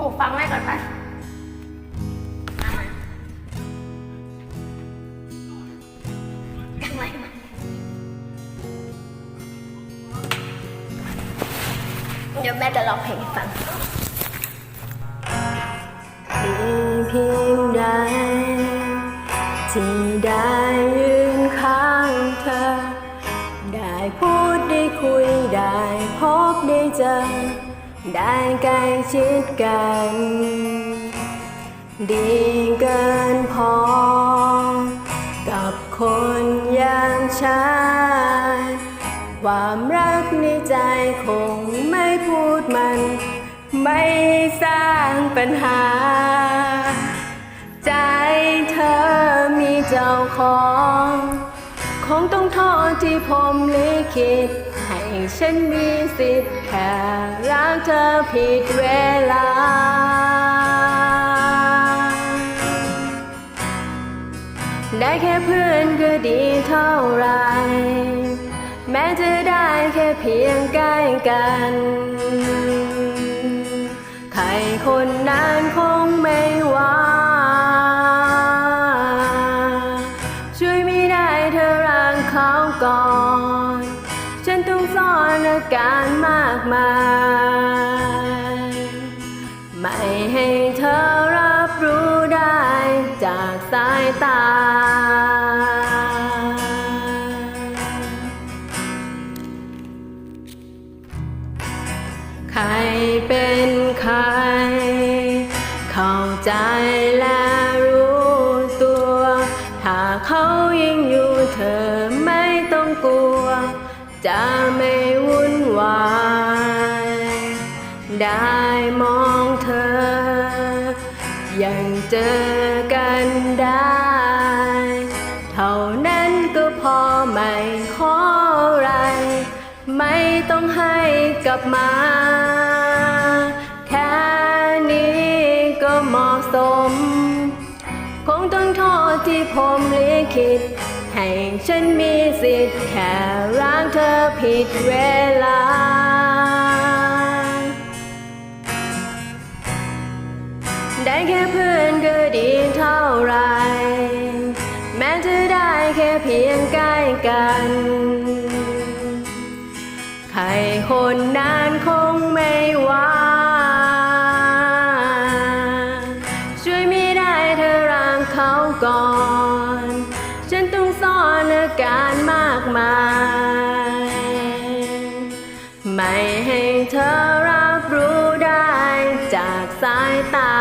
ลูกฟังแม่ก่อนไปไม่ไม่เดี๋ยวแม่จะร้องเพลงให้ฟังเพียงใดที่ได้ยืนข้างเธอ ได้พูดได้คุยได้พบได้เจอ ได้ใกล้ชิดกัน ดีเกินพอ กับคนอย่างฉันความรักในใจคงไม่พูดมัน ไม่สร้างปัญหา ใจเธอมีเจ้าของ ทษที่ผมลิขิตให้ฉันมีสิทธิ์แค่รักเธอผิดเวลา ได้แค่เพื่อนก็ดีเท่าไร แม้จะได้แค่เพียงใกล้กัน ใครคนนั้นคงไม่ ฉันต้องซ่อนอาการมากมาย ไม่ให้เธอรับรู้ได้จากสายตา ใครเป็นใคร เข้าใจ จะไม่วุ่นวายได้มองเธอ ยังเจอกันได้ เท่านั้นก็พอไม่ขออะไร ไม่ต้องให้กลับมา แค่นี้ก็เหมาะสม คงต้องโทษที่ผมลิขิต ให้ฉันมีสิทธิ์แค่รักเธอผิดเวลา ได้แค่เพื่อนก็ดีเท่าไร แม้จะได้แค่เพียงใกล้กัน ใครคนนั้นคงไม่ว่าช่วยไม่ได้เธอรักเขาก่อน ฉันต้อง นอาการมากมาย ไม่ให้เธอรับรู้ได้จากสายตา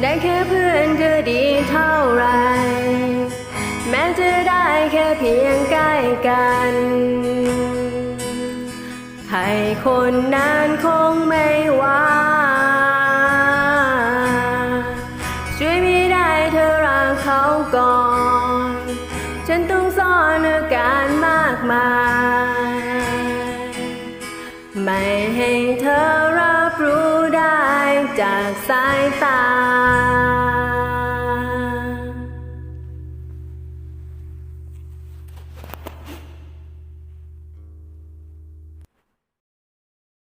ได้แค่เพื่อนก็ดีเท่าไร กันใครคนนั้นคงไม่ว่าช่วยไม่ได้เธอรักเขาก่อน ฉันต้องซ่อนอาการมากมาย ไม่ให้เธอรับรู้ได้จากสายตา